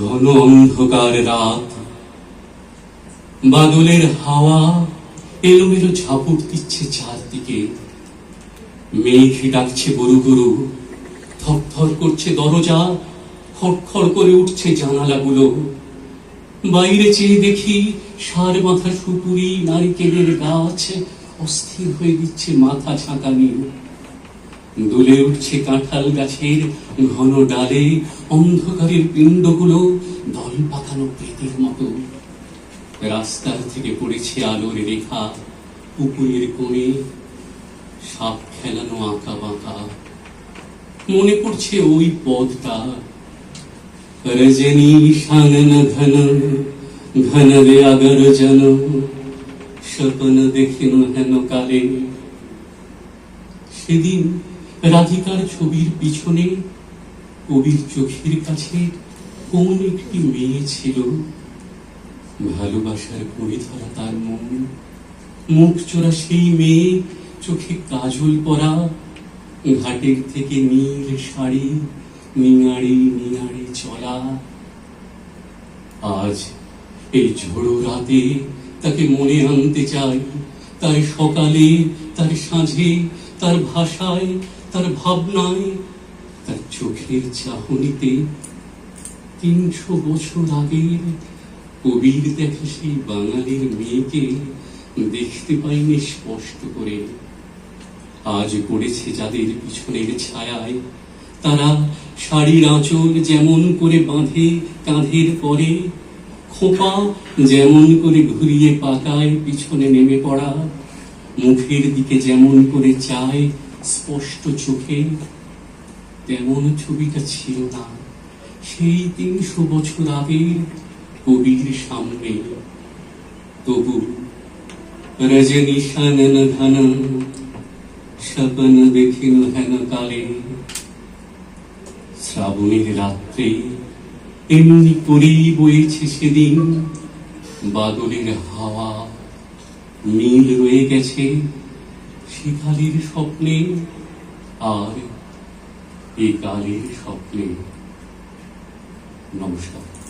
ঘন অন্ধকার রাত। বাদলের হাওয়া এলোমেলো ঝাপট দিচ্ছে চারদিকে। মেঘ ডাকছে গরু গরু, থরথর করছে দরজা, খড়খড় করে উঠছে জানালাগুলো। বাইরে চেয়ে দেখি সার মাথা সুপুরি, নারিকেলের গাছ অস্থির হয়ে দিচ্ছে মাথা ছাঁকা নিয়ে দুলে উঠছে কাঁঠাল গাছের ঘন ডালে, অন্ধকারের পিণ্ডগুলো দল পাকানো পেটের মতো। রাস্তার থেকে পড়েছে আলোর রেখা, পুকুরের কোণে সাপ খেলানো আঁকা বাঁকা। মনে পড়ছে ওই পদটা। রজনী শানন ঘন ঘন রে আগর জন। স্বপ্ন দেখিন হেন কালে। সেদিন রাধিকার ছবির পিছনে কবির চোখের কাছে কোন একটি মেয়ে ছিল? ভালোবাসার পরিধরা তার মন। মুখ চোরা সেই মেয়ে, চোখে কাজল পরা। ঘাটের থেকে নীল শাড়ি নিঙাড়ি নিঙাড়ি চলা। আজ এই ঝোড়ো রাতে তাকে মনে আনতে চাই। তার সকালে, তার সাঁঝে, তার ভাষায় তার ভাবনায়, তার চোখের চাহনিতে তিনশো বছর আগের কবির দেখা সেই বাঙালির মেয়েকে দেখতে পাইনি স্পষ্ট করে। আজ পড়েছে যাদের পিছনের ছায়ায়, তারা শাড়ির আঁচল যেমন করে বাঁধে কাঁধের পরে, খোপা যেমন করে ঘুরিয়ে পাকায় পিছনে নেমে পড়া, মুখের দিকে যেমন করে চায় স্পষ্ট চোখে তেমন ছবিটা ছিল না। সেই তিনশো বছর আগের কবির সামনে। তবু রজনী শানন ঘন স্বপন দেখিল হেন কালে। শ্রাবণের রাত্রে এমনি করেই বইছে সেদিন, বাদলের হাওয়া, নীল রয়ে গেছে। শিখালির স্বপ্নে আর এ কালের স্বপ্নে নমস্কার।